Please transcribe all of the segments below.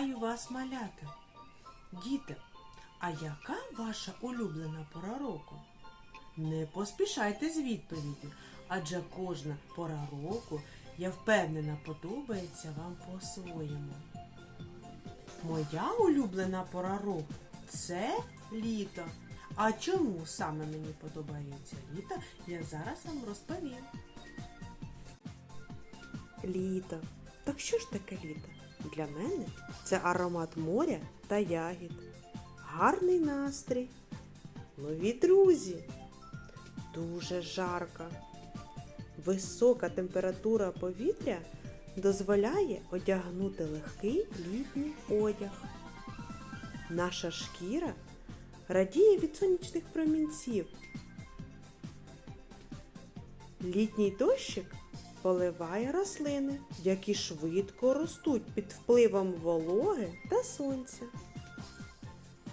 Вітаю вас, малята! Діти, а яка ваша улюблена пора року? Не поспішайте з відповіддю, адже кожна пора року, я впевнена, подобається вам по-своєму. Моя улюблена пора року це літо. А чому саме мені подобається літо, я зараз вам розповім. Літо. Так що ж таке літо? Для мене це аромат моря та ягід, гарний настрій, нові друзі, дуже жарко. Висока температура повітря дозволяє одягнути легкий літній одяг. Наша шкіра радіє від сонячних промінців. Літній дощик поливає рослини, які швидко ростуть під впливом вологи та сонця.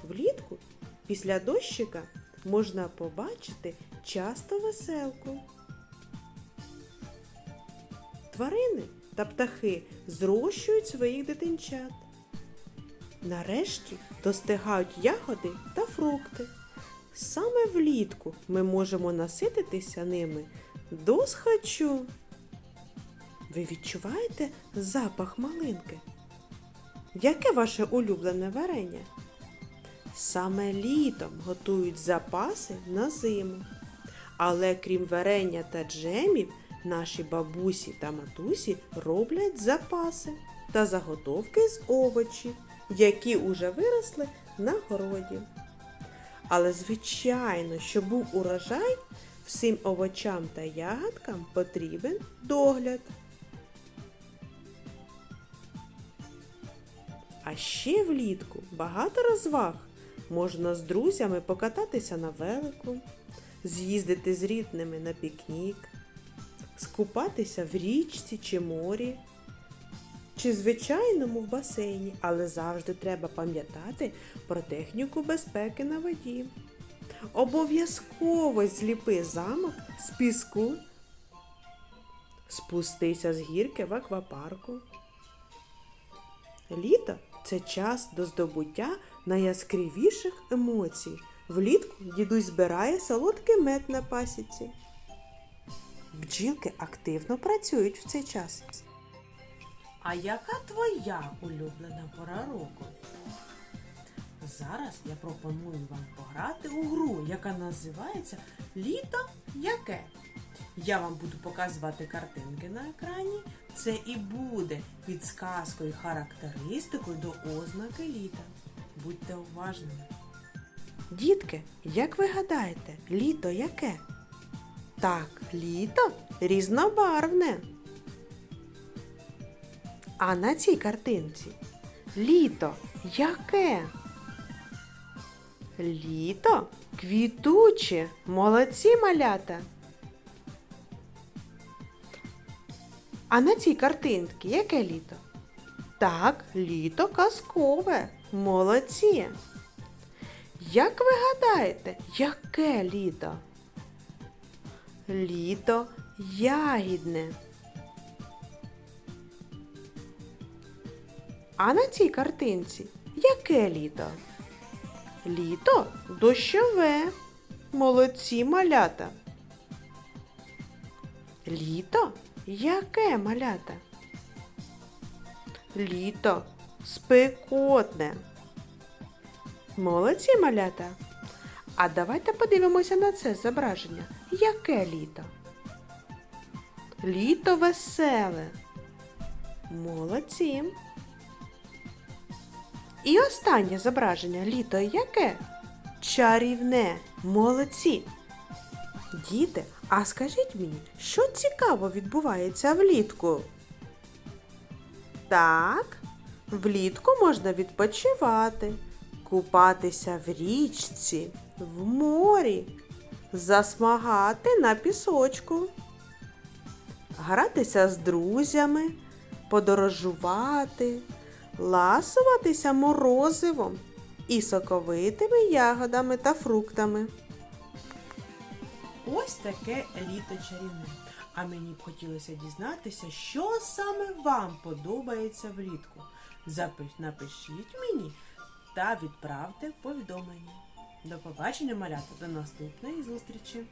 Влітку після дощика можна побачити часто веселку. Тварини та птахи зрощують своїх дитинчат. Нарешті достигають ягоди та фрукти. Саме влітку ми можемо насититися ними до схочу. Ви відчуваєте запах малинки? Яке ваше улюблене варення? Саме літом готують запаси на зиму. Але крім варення та джемів, наші бабусі та матусі роблять запаси та заготовки з овочів, які уже виросли на городі. Але звичайно, щоб був урожай, всім овочам та ягодкам потрібен догляд. А ще влітку багато розваг. Можна з друзями покататися на велику, з'їздити з рідними на пікнік, скупатися в річці чи морі, чи звичайному в басейні, але завжди треба пам'ятати про техніку безпеки на воді. Обов'язково зліпи замок з піску, спустися з гірки в аквапарку. Літо це час до здобуття найяскравіших емоцій. Влітку дідусь збирає солодкий мед на пасіці. Бджілки активно працюють в цей час. А яка твоя улюблена пора року? Зараз я пропоную вам пограти у гру, яка називається Літо яке? Я вам буду показувати картинки на екрані. Це і буде підсказкою, характеристикою до ознаки літа. Будьте уважними. Дітки, як ви гадаєте, літо яке? Так, літо різнобарвне. А на цій картинці літо яке? Літо квітуче, молодці малята. А на цій картинці яке літо? Так, літо казкове. Молодці. Як ви гадаєте, яке літо? Літо ягідне. А на цій картинці яке літо? Літо дощове. Молодці малята. Літо яке малята? Літо спекотне. Молодці малята. А давайте подивимося на це зображення. Яке літо? Літо веселе. Молодці. І останнє зображення літо яке? Чарівне. Молодці. Діти, а скажіть мені, що цікаво відбувається влітку? Так, влітку можна відпочивати, купатися в річці, в морі, засмагати на пісочку, гратися з друзями, подорожувати, ласуватися морозивом і соковитими ягодами та фруктами. Ось таке літо чарівне. А мені б хотілося дізнатися, що саме вам подобається влітку. Запиш, напишіть мені та відправте повідомлення. До побачення, малята, до наступної зустрічі!